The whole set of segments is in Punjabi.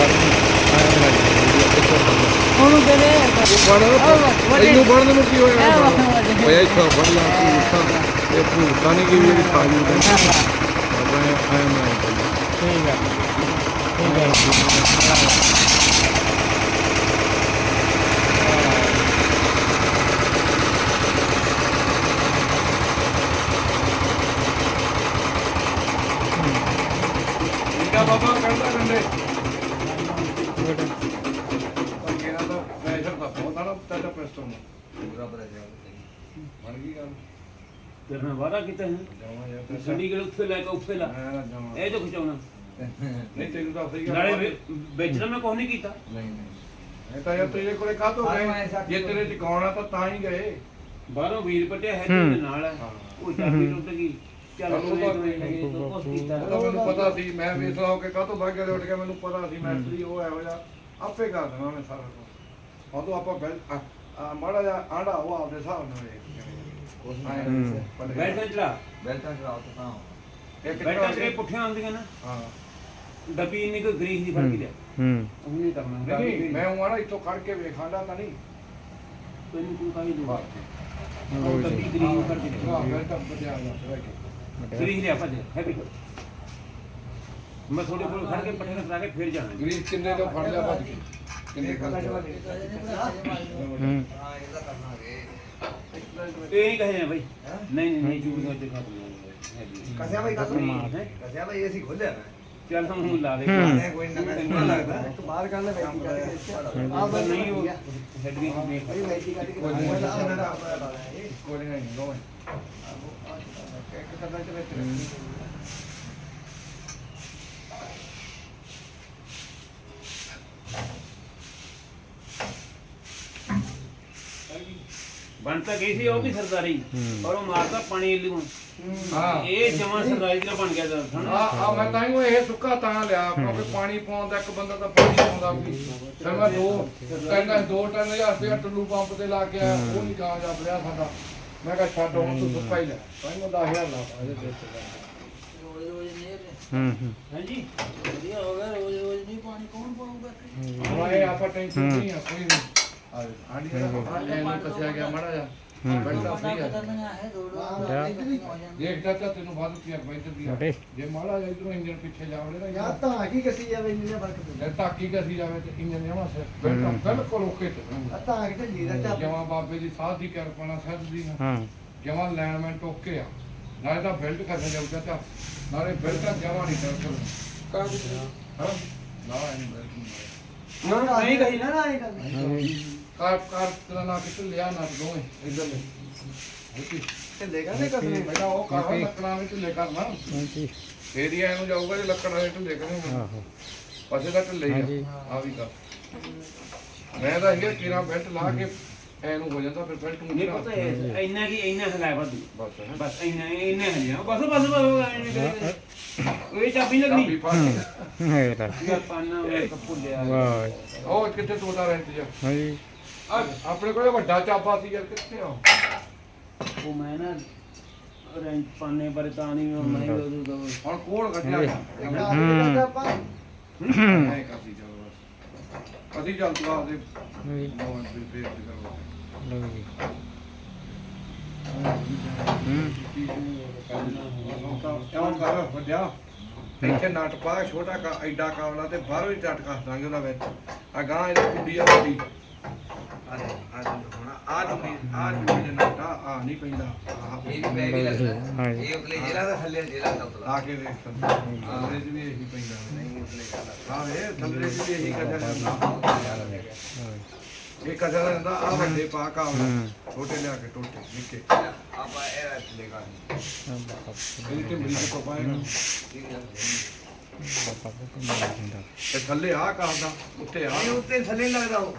ਆਏ ਖੜ ਆਏ ਉਹਨੂੰ ਕਹਿੰਦੇ ਬਣ ਇਹਨੂੰ ਬਣਨ ਨੂੰ ਕੀ ਹੋਇਆ ਇਹ ਵਾ- ਓਏ ਇੱਥੋਂ ਬਣ ਲਾ ਤੂੰ ਇਹ ਭੂਤਾਂ ਨਹੀਂ ਕੀ ਵੀ ਖਾ ਜੂ ਆਪਾਂ ਆਏ ਮੈਂ ਠੀਕ ਹੈ ਠੀਕ ਹੈ ਠੀਕ ਆ ਬਾਬਾ ਕਹਿੰਦਾ ਕੰਡੇ ਬਾਕੀ ਨਾ ਤਾਂ ਪ੍ਰੈਸ਼ਰ ਦਾ ਬਹੁਤ ਆਣਾ ਤੇਰਾ ਪ੍ਰੈਸ਼ਰ ਨੂੰ ਪੂਰਾ ਪ੍ਰੈਸ਼ਰ ਬਣ ਗਈ ਗੱਲ ਤੇਰੇ ਨਾਲ ਵਾਦਾ ਕੀਤਾ ਹੈ। ਜਾਵਾਂ ਯਾਰ ਤੇ ਸੰਡੀ ਗਲ ਉੱਥੇ ਲੈ ਕੇ ਉੱਥੇ ਲਾ। ਮੈਂ ਨਾ ਜਾਵਾਂ ਇਹ ਤੋਂ ਖਿਚਾਉਣਾ। ਨਹੀਂ ਤੈਨੂੰ ਤਾਂ ਸਹੀ ਗੱਲ ਨਾਲੇ ਵੇ- ਵੇਚਣਾ ਮੈਂ ਕੁਛ ਨਹੀਂ ਕੀਤਾ। ਨਹੀਂ ਨਹੀਂ। ਇਹ ਤਾਂ ਯਾਰ ਤੇਰੇ ਕੋਲੇ ਕਾਹਤੋਂ ਗਏ ਜੇ ਤੇਰੇ ਚ ਗਾਉਣਾ ਤਾਂ ਤਾਂ ਹੀ। ਗਏ ਬਾਹਰੋਂ ਵੀਰ ਪਟਿਆ ਹੈ ਹੂੰ। ਤੇ ਨਾਲ ਹੈ। ਹਾਂ। ਉਹ ਚਾਬੀ ਟੁੱਟ ਗਈ। ਚੱਲ ਕੁਛ ਕੀਤਾ ਮੈਨੂੰ ਪਤਾ ਸੀ ਮੈਂ ਵੇਸਲਾ ਹੋ ਕੇ ਕਾਹਤੋਂ ਭਾਗ ਗਿਆ ਉੱਠ ਗਿਆ ਮੈਨੂੰ ਪਤਾ ਸੀ ਮੈਸਤਰੀ ਉਹ ਇਹੋ ਜਿਹਾ। ਆਪੇ ਕਰ ਦੇਣਾ ਮੈਂ ਸਾਰਾ ਕੁਝ ਉਦੋਂ ਆਪਾਂ ਬੈਲ ਆ- ਆ ਮਾੜਾ ਜਿਹਾ ਆਂਡਾ ਉਹ ਆਪਦੇ ਹਿਸਾਬ ਨਾਲ ਵੇਖ ਹੂੰ। ਬੈਠਾ ਚੜਾ ਬੈਲਟਾਂ ਚੜਾਓ ਤਾਂ ਤਾਂ। ਇੱਕ ਬੈਠਾ ਤੇ ਪੁੱਠੀਆਂ ਆਉਂਦੀਆਂ ਨਾ। ਹਾਂ। ਡੱਬੀ ਇੰਨੀ ਕੋਈ ਗਰੀਸ ਦੀ ਫੜ ਕੇ ਲਿਆ। ਹੂੰ। ਉਹ ਨਹੀਂ ਕਰਨਾ ਨਹੀਂ ਮੈਂ ਉਹ ਆਣਾ ਇੱਥੋਂ ਖੜ ਕੇ ਵੇਖਾਂਦਾ ਤਾਂ ਨਹੀਂ। ਤੈਨੂੰ ਕੋਈ ਕਾਹੀ ਦੂਗਾ ਉਹ ਡੱਬੀ ਗਰੀਸ ਫੜ ਕੇ ਲਿਆ। ਬਚਿਆ ਗਿਆ ਰਹਿ ਕੇ ਗਰੀਸ ਲਿਆ ਭੱਜ ਹੈਪੀ। ਮੈਂ ਥੋੜੇ ਕੋਲ ਖੜ ਕੇ ਪੱਠੇ ਕਰਾ ਕੇ ਫਿਰ ਜਾਣਾ। ਗਰੀਸ ਕਿੰਨੇ ਤੋਂ ਫੜ ਲਿਆ ਭੱਜ ਕੇ? ਕਿੰਨੇ ਖੜ ਗਿਆ ਹੂੰ ਹਾਂ ਇਹ ਨਹੀਂ ਕਹੇ ਭਾਈ ਨਹੀਂ ਨਹੀਂ ਨਹੀਂ ਜੂੜ ਕੇ ਖਾ ਕਸਿਆ ਭਾਈ ਕੱਲ ਮਾਰ। ਹੈ। ਕਸਿਆ ਭਾਈ ਅਸੀਂ ਖੋਲਿਆ ਨਾ ਚੱਲ ਹੁਣ ਲਾ ਦੇ। ਹੂੰ। ਕੋਈ ਨਾ ਮੈਨੂੰ ਲੱਗਦਾ। ਬਾਹਰ ਕੱਢ ਲੈ ਬੈਠੀ ਕੱਢ ਕੇ ਆ ਬਸ ਨਹੀਂ ਉਹ ਹੈਡ ਵੀ ਨਹੀਂ ਕੋਈ ਨਹੀਂ, ਕੋਈ ਨਹੀਂ। ਕੋਈ ਨਹੀਂ ਬਣ ਤਾਂ ਗਈ ਸੀ ਉਹ ਵੀ ਸਰਦਾਰੀ। ਪਰ ਉਹ ਮਾਰਦਾ ਪਾਣੀ ਇਲੂ ਹਾਂ। ਇਹ ਜਮਾ ਸਰਦਾਰੀ ਦਾ ਬਣ ਗਿਆ ਆ ਆ ਮੈਂ ਤਾਂ ਹੀ ਉਹ ਇਹ ਸੁੱਕਾ ਤਾਂ ਲਿਆ ਕਿਉਂਕਿ ਪਾਣੀ ਪਾਉਣ ਦਾ ਇੱਕ ਬੰਦਾ ਤਾਂ ਪਾਣੀ ਪਾਉਂਦਾ ਵੀ। ਫਿਰ ਮੈਂ ਦੋ ਕਹਿੰਦਾ ਦੋ ਟਨ ਹਜ਼ਾਰ ਰੁਪਇਆ ਟੁੱਲੂ ਪੰਪ ਤੇ ਲਾ ਕੇ ਆਇਆ ਉਹ ਨਹੀਂ ਕਾਮਯਾਬ ਰਿਹਾ ਸਾਡਾ। ਮੈਂ ਕਿਹਾ ਛੱਡ ਹੁਣ ਤੂੰ ਸੁੱਕਾ ਹੀ ਲੈ। ਤਾਂ ਹੀ ਮੈਂ 10000 ਲਾਤਾ ਇਹਦੇ ਤੇ। ਰੋਜ਼ ਰੋਜ਼ ਨਹੀਂ ਹੂੰ ਹੂੰ। ਹਾਂਜੀ? ਵਧੀਆ ਹੋ ਗਿਆ ਰੋਜ਼ ਰੋਜ਼ ਨਹੀਂ ਪਾਣੀ ਕੌਣ ਪਾਊਗਾ ਹੁਣ ਇਹ ਆਪਾਂ ਟੈਨਸ਼ਨ ਨਹੀਂ ਆ ਕੋਈ ਨਹੀਂ ਆ ਆਂਡੀ ਦਾ ਇਹਨੂੰ ਕਸਿਆ ਗਿਆ ਮਾੜਾ ਜਾ ਪਤਾ ਸਹੀ ਆ ਕਰਨਾ ਹੈ। ਦੋ ਦੋ ਜਾ। ਹੋ ਜਾਂਦਾ ਦੇਖ ਚਾਚਾ ਤੈਨੂੰ ਵੱਧ ਪਿਆ ਬੈਠ ਦੀ। ਜੇ ਮਾੜਾ ਜਾ ਇਧਰੋਂ ਇੰਜਨ ਪਿੱਛੇ ਜਾਵੜੇ ਨਾ ਯਾਰ ਤਾਂ ਕੀ ਕਸੀ ਜਾਵੇ ਇੰਨੇ ਫ਼ਰਕ ਪੈਂਦਾ। ਜੇ ਟਾਕੀ ਕਸੀ ਜਾਵੇ ਤੇ ਇੰਜਨ ਜਮਾ ਸੇ ਬੈਠਾ ਬਿਲਕੁਲ ਓਕੇ ਤੇ ਆ ਤਾਂ ਕਿ ਢੱਲੀ ਦਾ ਚੱਪ ਜਮਾ ਬਾਬੇ ਦੀ ਸਾਧ ਦੀ ਕਿਰਪਾ ਸਹਿਜ ਦੀ ਨਾ ਹਾਂ। ਜਮਾ ਲਾਈਨਮੈਂਟ ਓਕੇ ਆ। ਨਾਲੇ ਤਾਂ ਬੈਲਟ ਕਰਨਾ ਜਾਊਗਾ ਤਾਂ। ਨਾਲੇ ਬੈਲਟ ਜਮਾ ਨਹੀਂ ਕਰ ਸਕਦਾ। ਹਾਂ। ਨਾ ਇਹ ਨਹੀਂ ਨਾ ਨਹੀਂ ਕਹੀ ਨਾ ਨਾ ਨਹੀਂ ਕਰਨੀ ਕਾਰ ਕਾਰ ਤੇਰਾ ਨਾ ਕਿਤੇ ਲਿਆ? ਨਾ ਦੋਵੇਂ ਇਧਰ ਲੈ ਓਕੇ ਢਿੱਲੇ ਕਰਦੇ ਕਸਨੇ ਬੇਟਾ ਉਹ ਕਾਰ ਲੱਕੜਾਂ ਵਿੱਚ ਲੈ ਕਰਨਾ। ਹਾਂਜੀ। ਏਰੀਆ ਇਹਨੂੰ ਜਾਊਗਾ ਜੇ ਲੱਕੜ ਵਾਲੇ ਢਿੱਲੇ ਕਰਨੇ ਆਹੋ। ਪਾਸੇ ਦਾ ਢਿੱਲੇ ਹਾਂਜੀ। ਹੀ ਆ। ਵੀ ਕਰ ਮੈਂ ਤਾਂ ਇਹ ਕਿਰਾ ਬੈਲਟ ਲਾ ਕੇ ਐਨੂੰ ਹੋ ਜਾਂਦਾ ਫਿਰ ਬੈਲਟ ਨੂੰ ਨਹੀਂ ਪਤਾ ਇਹ ਇੰਨਾ ਕੀ ਇੰਨਾ ਹਲਾਇਆ ਬਸ ਬਸ ਹੈ। ਬਸ ਇੰਨਾ ਇੰਨਾ ਹਲਿਆ ਬਸ ਬਸ ਬਸ ਉਹ ਇਹ ਚਾਬੀ ਲੱਗਣੀ। ਪਾ ਕੇ। ਹੈ ਤਾਂ। ਪਾਣਾ ਉਹ ਕੱਪੂ ਲਿਆ ਵਾਹ। ਉਹ ਕਿੱਥੇ ਤੋਦਾ ਰਹਿੰਦੀ ਆ। ਹਾਂਜੀ। ਆਪਣੇ ਕੋਲੇ ਵੱਡਾ ਚਾਬਾ ਸੀ ਯਾਰ ਕਿੱਥੇ ਆ ਉਹ? ਮੈਂ ਨਾ ਰੈਂਚ ਪਾਣੇ ਬਾਰੇ ਤਾਂ ਨਹੀਂ ਮੈਂ ਉਦੋਂ ਦਾ ਹੁਣ ਕੋਲ ਕੱਢਿਆ ਗਿਆ ਹੂੰ। ਆਪਾਂ। ਐ ਕਾਸੀ ਚੱਲ ਬਸ। ਅਸੀਂ ਚੱਲ ਤੂੰ ਆਪਦੇ ਹਾਂਜੀ ਨੌਂ ਦੇ ਬੇਰ ਤੇ ਕਰਵਾ ਲਓ ਜੀ। ਹੂੰ। ਕਿਉਂ ਕਰ ਵੱਡਿਆ। ਇੱਥੇ ਨਟ ਪਾ ਛੋਟਾ ਕਾ ਐਡਾ ਕਾਵਲਾ ਤੇ ਬਾਹਰੋਂ ਹੀ ਟੱਟ ਕਰ ਦਾਂਗੇ ਉਹਦਾ ਵਿੱਚ। ਆ ਗਾਂ ਇਹਦੀ ਕੁੰਡੀ ਆ ਵੱਡੀ। ਆ ਲੈ, ਹੁਣ ਆ ਜੁੜੀ ਆ ਜੁੜੀ ਦੇ ਨਟ ਆ ਨਹੀਂ ਪੈਂਦਾ ਆਹ ਇਹ ਵੀ ਬੈਗ ਹੀ ਲੱਗਦਾ ਇਹ ਉਤਲੇ ਜਿਹੜਾ ਦਾ ਥੱਲੇ ਜਿਹੜਾ ਦਾ ਉਤਲਾ ਲਾ ਕੇ ਦੇਖ ਥੱਲੇ 'ਚ ਵੀ ਇਹੀ ਪੈਂਦਾ ਨਹੀਂ ਉਤਲੇ ਜਿਹੜਾ ਆ ਵੇ ਥੱਲੇ 'ਚ ਵੀ ਇਹੀ ਕਸਰ ਰਹਿੰਦਾ ਇਹ ਕਸਰ ਰਹਿੰਦਾ ਆ। ਵੱਡੇ ਪਾ ਕਾਵਲਾ ਛੋਟੇ ਲਿਆ ਕੇ ਟੋਟੇ ਨਿੱਕੇ ਆਪਾਂ ਇਹ ਥੱਲੇ ਕਰ ਇਹਦੀ ਢਿੰਬੜੀ ਚ ਪਾਏਗਾ ਤੇ ਥੱਲੇ ਆ ਕਰਦਾ ਉੱਤੇ ਆ ਉੱਤੇ ਥੱਲੇ ਲੱਗਦਾ ਉਹ।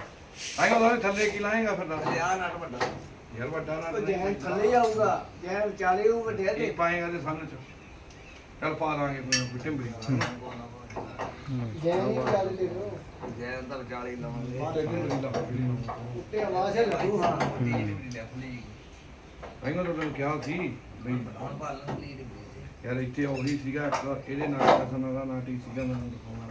ਆਏਗਾ ਉਹਦੇ ਥੱਲੇ ਕੀ ਲਾਏਗਾ ਫਿਰ ਦੱਸ। ਆ ਨਟ ਵੱਡਾ। ਯਾਰ ਵੱਡਾ ਨਾ ਜੈਨ ਥੱਲੇ ਆਊਗਾ ਜੈਨ ਵਿਚਾਲੇ ਉਹ ਵੱਡਿਆ ਇਹ ਤੇ। ਪਾਏਗਾ ਤੇ ਸਾਨੂੰ ਚ ਚੱਲ ਪਾ ਦਾਂਗੇ ਕੋਈ ਢਿੰਬੜੀ ਜੈਨ ਹੀ ਵਿਚਾਲੇ ਦੇ ਲੋ ਜੈਨ ਦਾ ਵਿਚਾਲੇ ਹੀ ਲਾਵਾਂਗੇ। ਉੱਤੇ ਢਿੰਬੜੀ ਲਾ ਉੱਤੇ ਆਵਾਜ਼ ਹੈ ਲੱਗੂ ਹਾਂ। ਵੀ ਲੈ ਫਲੀ ਆਏਗਾ ਤਾਂ ਤੈਨੂੰ ਕਿਹਾ ਸੀ? ਬਈ ਹੁਣ ਭਾਲਣ ਦੀ ਯਾਰ ਇੱਥੇ ਉਹੀ ਸੀਗਾ ਇਹਦੇ ਨਾਲ ਕਸਨ ਦਾ ਨਾਟੀ ਸੀਗਾ ਮੈਨੂੰ ਦਿਖਾਉਣਾ।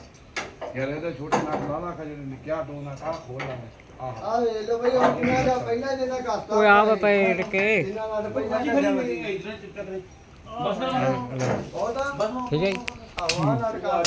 ਯਾਰ ਇਹਦੇ ਛੋਟੇ ਨਟ ਲਾ ਲਾ ਖਜਰ ਨਿੱਕਿਆ ਦੋ ਨਟ ਆ ਖੋਲ ਲਾਂਗੇ ਆਹ। ਆ ਵੇਖ ਲਓ ਬਈ ਉਹ ਕਿੰਨਾ ਦਾ ਪਹਿਲਾਂ ਜਿਹਦਾ ਕਰਤਾ ਓਏ ਆ ਪਏ ਕੇ। ਜਿੰਨਾ ਨਾਲ ਪਹਿਲਾਂ ਇਧਰ ਚਿੱਟਾ ਕਰੇ ਉਹ ਤਾਂ? ਠੀਕ ਹੈ ਆਵਾਜ਼ ਨਾਲ ਕਰ